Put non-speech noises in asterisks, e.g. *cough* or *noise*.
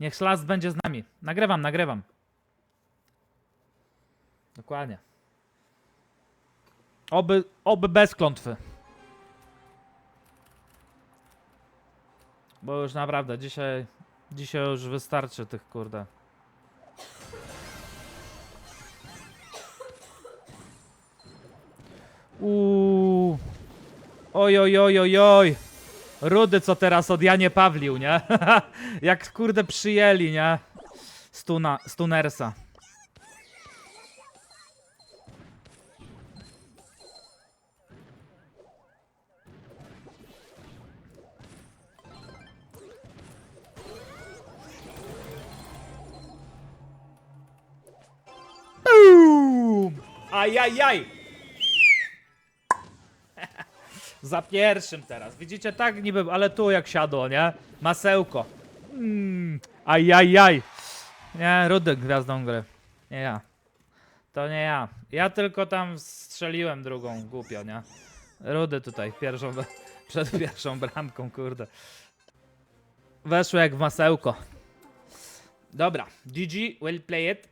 Niech Szlas będzie z nami. Nagrywam, nagrywam. Dokładnie. Oby, oby bez klątwy. Bo już naprawdę, dzisiaj, dzisiaj już wystarczy tych kurde. Uuu. Oj, oj, oj, oj, oj. Rudy, co teraz od Janie Pawlił, nie? *laughs* Jak kurde przyjęli, nie? Stuna, Stunersa. Boom! Ajajaj! Za pierwszym teraz. Widzicie, tak niby, ale tu jak siadło, nie? Masełko. Mm, ajajaj. Nie, Rudy gwiazdą gry. Nie ja. To nie ja. Ja tylko tam strzeliłem drugą głupio, nie? Rudy tutaj, pierwszą, *laughs* przed pierwszą bramką, kurde. Weszło jak w masełko. Dobra, GG, well play it.